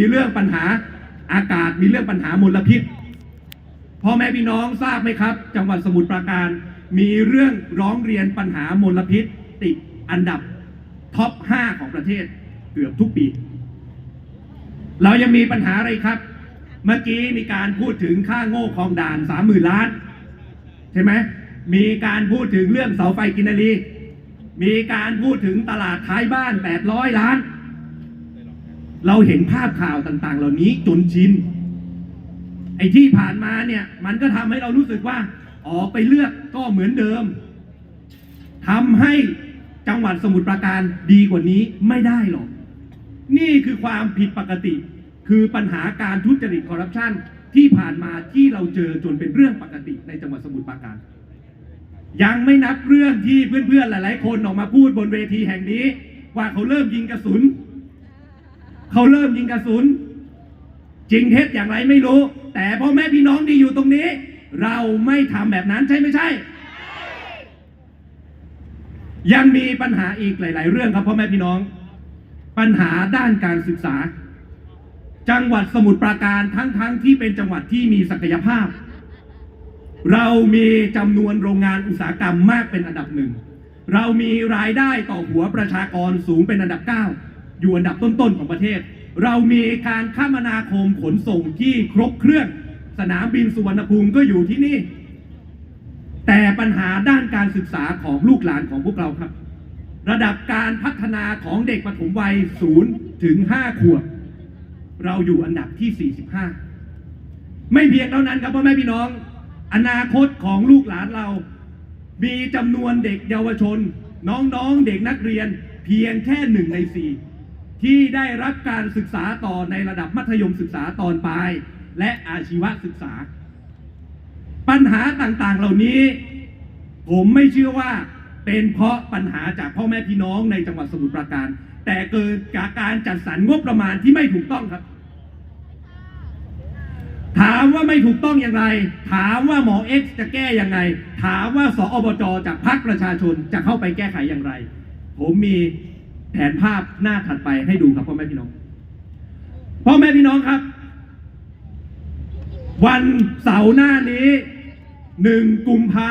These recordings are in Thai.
มีเรื่องปัญหาอากาศมีเรื่องปัญหามลพิษพ่อแม่พี่น้องทราบไหมครับ จังหวัดสมุทรปราการ มีเรื่องร้องเรียนปัญหามลพิษ ติดอันดับท็อป 5 ของประเทศเกือบทุกปี เรายังมีปัญหาอะไรครับ เมื่อกี้มีการพูดถึงค่าโง่คลองด่านสามหมื่นล้าน ใช่ไหมมีการพูดถึงเรื่องเสาไฟกินนารีมีการพูดถึงตลาดท้ายบ้าน 800 ล้าน เราเห็นภาพข่าวต่าง ๆ เหล่านี้จนชินไอ้ที่ผ่านมาเนี่ย มันก็ทำให้เรารู้สึกว่า ออกไปเลือกก็เหมือนเดิมทำให้จังหวัดสมุทรปราการดีกว่านี้ไม่ได้หรอก นี่คือความผิดปกติ คือปัญหาการทุจริตคอร์รัปชันที่ผ่านมาที่เราเจอจนเป็นเรื่องปกติในจังหวัดสมุทรปราการ ยังไม่นับเรื่องที่เพื่อนๆหลาย ๆ คนออกมาพูดบนเวทีแห่งนี้ ว่าเขาเริ่มยิงกระสุน เขาเริ่มยิงกระสุน จริงเท็จอย่างไรไม่รู้ แต่พ่อแม่พี่น้องที่อยู่ตรงนี้ เราไม่ทำแบบนั้นใช่ไม่ใช่ ยังมีปัญหาอีกหลาย ๆ เรื่องครับพ่อแม่พี่น้อง ปัญหาด้านการศึกษา จังหวัดสมุทรปราการทั้งๆที่เป็นจังหวัดที่มีศักยภาพ เรามีจำนวนโรงงานอุตสาหกรรมมากเป็นอันดับหนึ่งเรามีรายได้ต่อหัวประชากรสูงเป็นอันดับ9 อยู่อันดับต้นๆของประเทศ เรามีการคมนาคมขนส่งที่ครบเครื่อง สนามบินสุวรรณภูมิก็อยู่ที่นี่ แต่ปัญหาด้านการศึกษาของลูกหลานของพวกเราครับ ระดับการพัฒนาของเด็กปฐมวัย0ถึง5ขวบเราอยู่อันดับที่ 45 ไม่เพียงเท่านั้นครับพ่อแม่พี่น้อง อนาคตของลูกหลานเรา มีจำนวนเด็กเยาวชน น้องๆเด็กนักเรียน เพียงแค่หนึ่งในสี่ ที่ได้รับการศึกษาต่อในระดับมัธยมศึกษาตอนปลาย และอาชีวศึกษา ปัญหาต่างๆเหล่านี้ ผมไม่เชื่อว่าเป็นเพราะปัญหาจากพ่อแม่พี่น้องในจังหวัดสมุทรปราการ แต่เกิดจากการจัดสรรงบประมาณที่ไม่ถูกต้องครับ ถามว่าไม่ถูกต้องอย่างไร ถามว่าหมอเอ็กซ์จะแก้อย่างไรถามว่าสอบจจากพรรคประชาชนจะเข้าไปแก้ไขอย่างไร ผมมี แผนภาพหน้าถัดไปให้ดูครับพ่อแม่พี่น้อง พ่อแม่พี่น้องครับ วันเสาร์หน้านี้หนึ่งกุมภา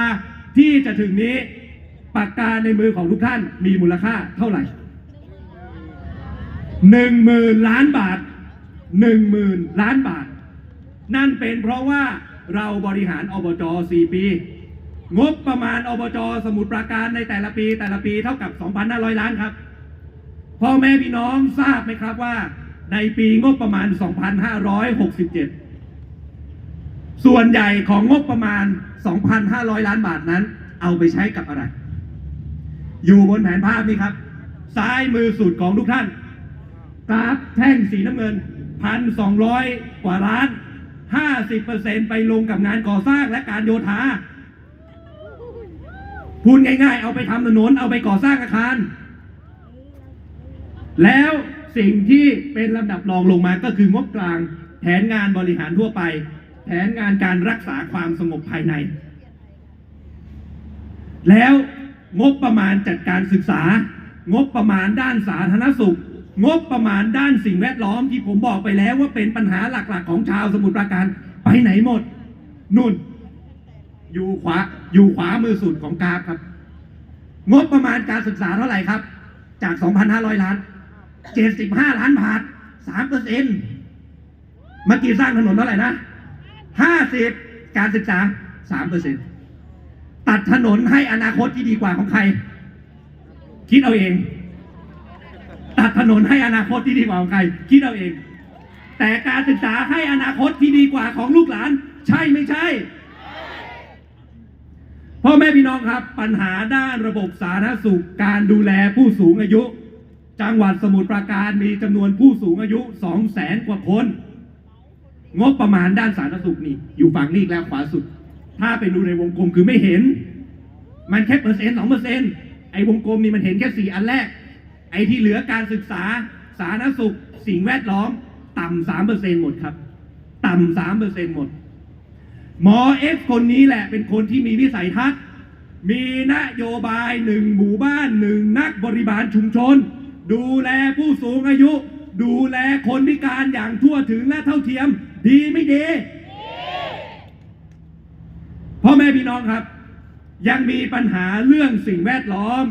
ที่จะถึงนี้ปากกาในมือของทุกท่านมีมูลค่าเท่าไหร่หนึ่งหมื่นล้านบาทหนึ่งหมื่นล้านบาท นั่นเป็นเพราะว่าเราบริหารอบจ4ปี งบประมาณอบจสมุทรปราการในแต่ละปีแต่ละปีเท่ากับ 2,500 ล้านครับ พ่อแม่พี่น้องทราบไหมครับว่า ในปีงบประมาณ 2,567 ส่วนใหญ่ของงบประมาณ 2,500 ล้านบาทนั้น เอาไปใช้กับอะไร อยู่บนแผนภาพนี้ครับ ซ้ายมือสุดของทุกท่านกราฟแท่งสีน้ำเงินพันสองร้อยกว่าล้านห้าสิบเปอร์เซ็นไปลงกับงานก่อสร้างและการโยธาพูดง่ายๆ เอาไปทำถนน เอาไปก่อสร้างอาคาร แล้วสิ่งที่เป็นลำดับรองลงมาก็คืองบกลาง แผนงานบริหารทั่วไป แผนงานการรักษาความสงบภายใน แล้วงบประมาณจัดการศึกษา งบประมาณด้านสาธารณสุข งบประมาณด้านสิ่งแวดล้อมที่ผมบอกไปแล้วว่าเป็นปัญหาหลักๆ ของชาวสมุทรปราการไปไหนหมดนุ่น อยู่ขวาอยู่ขวามือสุดของกราฟครับ งบประมาณการศึกษาเท่าไหร่ครับ จาก 2,500 ล้าน 75ล้านบาท3เปอร์เซ็นต์เมื่อกี้สร้างถนนเท่าไหร่นะ50การศึกษา3เปอร์เซ็นต์ตัดถนนให้อนาคตที่ดีกว่าของใคร คิดเอาเอง ตัดถนนให้อนาคตที่ดีกว่าของใคร คิดเอาเอง แต่การศึกษาให้อนาคตที่ดีกว่าของลูกหลาน ใช่ไม่ใช่พ่อแม่พี่น้องครับ ปัญหาด้านระบบสาธารณสุขการดูแลผู้สูงอายุ จังหวัดสมุทรปราการมีจำนวนผู้สูงอายุ2 0 0แสนกว่าคน งบประมาณด้านสาธารณสุขนี่ อยู่ฝั่งนี้แล้วขวาสุด ถ้าไปดูในวงกลมคือไม่เห็น มันแค่เปอร์เซ็นต์สองเปอร์เซ็นต์ไอ้วงกลมนี่มันเห็นแค่สี่อันแรก ไอ้ที่เหลือการศึกษาสาธารณสุข สิ่งแวดล้อม ต่ำสามเปอร์เซ็นต์หมดครับ ต่ำสามเปอร์เซ็นต์หมด หมอเอฟคนนี้แหละเป็นคนที่มีวิสัยทัศน์มีนโยบายหนึ่งหมู่บ้านหนึ่งนักบริบาลชุมชน ดูแลผู้สูงอายุ ดูแลคนพิการอย่างทั่วถึงและเท่าเทียม ดีไม่ดีพ่อแม่พี่น้องครับ ยังมีปัญหาเรื่องสิ่งแวดล้อม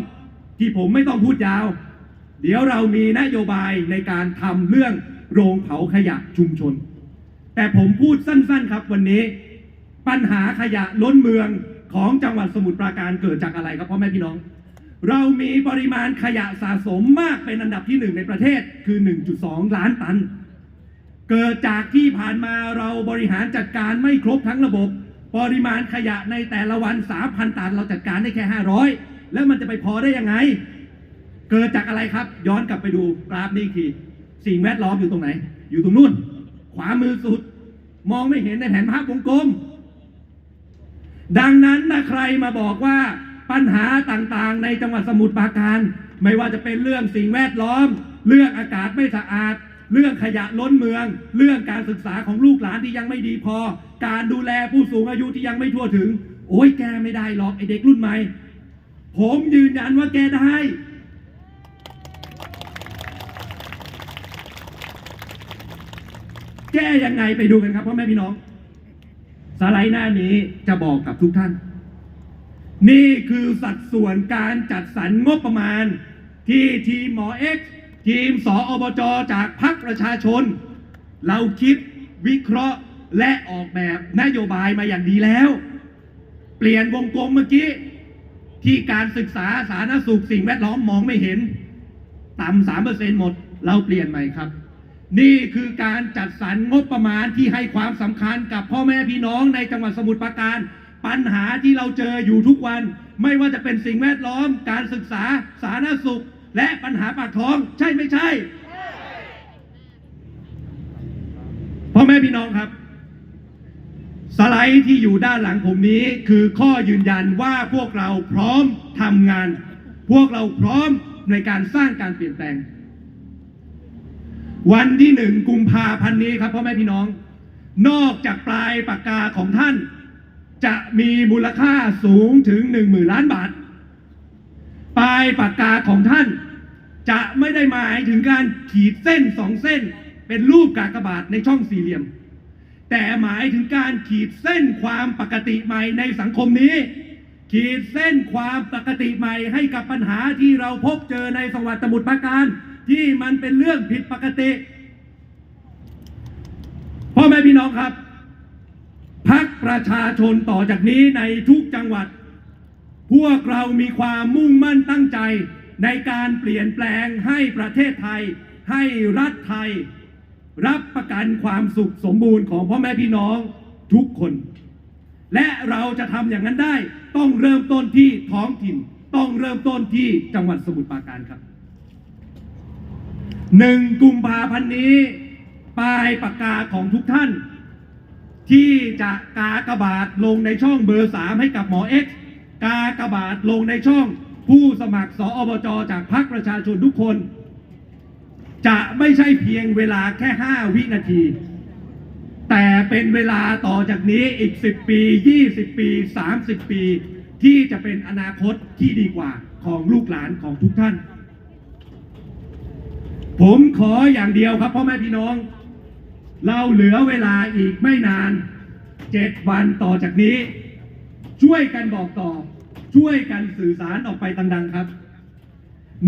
ที่ผมไม่ต้องพูดยาว เดี๋ยวเรามีนโยบายในการทำเรื่องโรงเผาขยะชุมชน แต่ผมพูดสั้นๆครับวันนี้ ปัญหาขยะล้นเมืองของจังหวัดสมุทรปราการเกิดจากอะไรครับพ่อแม่พี่น้อง เรามีปริมาณขยะสะสมมากเป็นอันดับที่หนึ่งในประเทศคือ 1.2 ล้านตัน เกิดจากที่ผ่านมาเราบริหารจัดการไม่ครบทั้งระบบ ปริมาณขยะในแต่ละวัน 3,000 ตัน เราจัดการได้แค่ 500 แล้วมันจะไปพอได้ยังไง เกิดจากอะไรครับ ย้อนกลับไปดูกราฟนี่คือสิ่งแวดล้อมอยู่ตรงไหน อยู่ตรงนู้นขวามือสุด มองไม่เห็นในแผนภาพวงกลม ดังนั้นถ้าใครมาบอกว่า ปัญหาต่างๆ ในจังหวัดสมุทรปราการ ไม่ว่าจะเป็นเรื่องสิ่งแวดล้อม เรื่องอากาศไม่สะอาด เรื่องขยะล้นเมือง เรื่องการศึกษาของลูกหลานที่ยังไม่ดีพอ การดูแลผู้สูงอายุที่ยังไม่ทั่วถึง โอ้ยแกไม่ได้หรอกไอเด็กรุ่นใหม่ ผมยืนยันว่าแกได้แก้ยังไงไปดูกันครับพ่อแม่พี่น้อง สไลด์หน้านี้จะบอกกับทุกท่าน นี่คือสัดส่วนการจัดสรรงบประมาณ ที่ทีมหมอเอ็กทีมสออบจจากพรรคประชาชน เราคิดวิเคราะห์และออกแบบนโยบายมาอย่างดีแล้ว เปลี่ยนวงกลมเมื่อกี้ ที่การศึกษาสาธารณสุขสิ่งแวดล้อมมองไม่เห็น ต่ำสามเปอร์เซ็นหมด เราเปลี่ยนใหม่ครับ นี่คือการจัดสรรงบประมาณที่ให้ความสำคัญกับพ่อแม่พี่น้องในจังหวัดสมุทรปราการ ปัญหาที่เราเจออยู่ทุกวัน ไม่ว่าจะเป็นสิ่งแวดล้อม การศึกษาสาธารณสุข และปัญหาปากท้อง ใช่ไม่ใช่พ่อแม่พี่น้องครับ สไลด์ที่อยู่ด้านหลังผมนี้คือข้อยืนยันว่าพวกเราพร้อมทำงาน พวกเราพร้อมในการสร้างการเปลี่ยนแปลง วันที่หนึ่งกุมภาพันธ์นี้ครับพ่อแม่พี่น้อง นอกจากปลายปากกาของท่าน จะมีมูลค่าสูงถึงหนึ่งหมื่นล้านบาท ปลายปากกาของท่าน จะไม่ได้หมายถึงการขีดเส้นสองเส้น เป็นรูปกากบาทในช่องสี่เหลี่ยม แต่หมายถึงการขีดเส้นความปกติใหม่ในสังคมนี้ ขีดเส้นความปกติใหม่ให้กับปัญหาที่เราพบเจอในจังหวัดสมุทรปราการ ที่มันเป็นเรื่องผิดปกติพ่อแม่พี่น้องครับ พักประชาชนต่อจากนี้ในทุกจังหวัด พวกเรามีความมุ่งมั่นตั้งใจในการเปลี่ยนแปลงให้ประเทศไทย ให้รัฐไทย รับประกันความสุขสมบูรณ์ของพ่อแม่พี่น้องทุกคน และเราจะทำอย่างนั้นได้ ต้องเริ่มต้นที่ท้องถิ่น ต้องเริ่มต้นที่จังหวัดสมุทรปราการครับหนึ่งกุมภาพันธ์นี้ ปลายปากกาของทุกท่าน ที่จะกากบาทลงในช่องเบอร์สามให้กับหมอเอ็กซ์กากบาทลงในช่องผู้สมัครสออบจจากพรรคประชาชนทุกคน จะไม่ใช่เพียงเวลาแค่ 5 วินาที แต่เป็นเวลาต่อจากนี้อีก 10 ปี 20 ปี 30 ปี ที่จะเป็นอนาคตที่ดีกว่าของลูกหลานของทุกท่าน ผมขออย่างเดียวครับพ่อแม่พี่น้อง เราเหลือเวลาอีกไม่นานเจ็ดวันต่อจากนี้ ช่วยกันบอกต่อ ช่วยกันสื่อสารออกไปดังๆครับ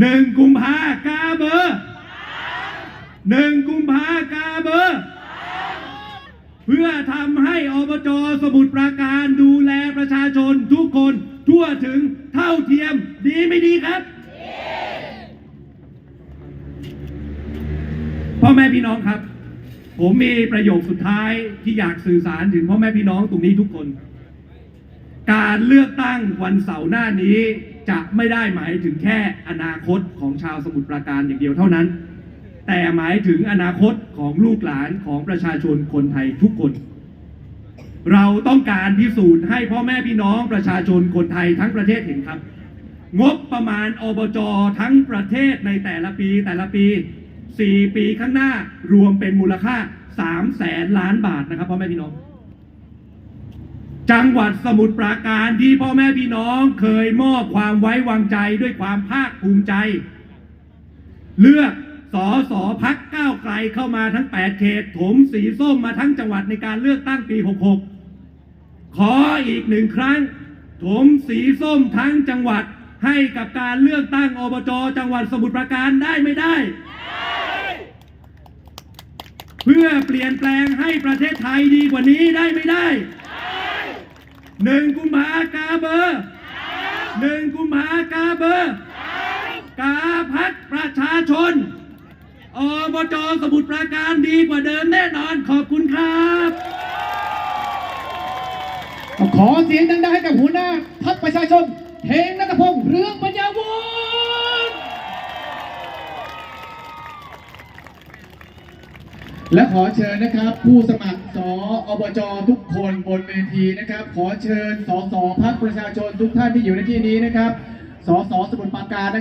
หนึ่งกุมภากาเบอร์หนึ่งกุมภากาเบอร์เพื่อทำให้อบจสมุทรปราการดูแลประชาชนทุกคนทั่วถึงเท่าเทียมดีไม่ดีครับพ่อแม่พี่น้องครับ ผมมีประโยคสุดท้ายที่อยากสื่อสารถึงพ่อแม่พี่น้องตรงนี้ทุกคน การเลือกตั้งวันเสาร์หน้านี้จะไม่ได้หมายถึงแค่อนาคตของชาวสมุทรปราการอย่างเดียวเท่านั้น แต่หมายถึงอนาคตของลูกหลานของประชาชนคนไทยทุกคน เราต้องการพิสูจน์ให้พ่อแม่พี่น้องประชาชนคนไทยทั้งประเทศเห็นครับ งบประมาณอบจทั้งประเทศในแต่ละปีแต่ละปี 4 ปีข้างหน้ารวมเป็นมูลค่า3แสนล้านบาทนะครับพ่อแม่พี่น้อง จังหวัดสมุทรปราการที่พ่อแม่พี่น้องเคยมอบความไว้วางใจด้วยความภาคภูมิใจ เลือกสอสอพักก้าวไกลเข้ามาทั้ง 8 เขต ถมสีส้มมาทั้งจังหวัดในการเลือกตั้งปี 66 ขออีกหนึ่งครั้ง ถมสีส้มทั้งจังหวัดให้กับการเลือกตั้งอบจจังหวัดสมุทรปราการได้ไม่ได้ เพื่อเปลี่ยนแปลงให้ประเทศไทยดีกว่านี้ได้ไม่ได้หนึ่งกุมภากาเบอร์หนึ่งกุมภากาเบอร์กาพักประชาชนอบจสมุทรปราการดีกว่าเดิมแน่นอนขอบคุณครับ ขอเสียงดังๆให้กับหัวหน้าพักประชาชนเทงนัทพงษ์เรืองปัญญาวุฒิ และขอเชิญนะครับ ผู้สมัครสออบจทุกคนบนเวทีนะครับ ขอเชิญสสพักประชาชนทุกท่านที่อยู่ในที่นี้นะครับสสสมุทรปราการ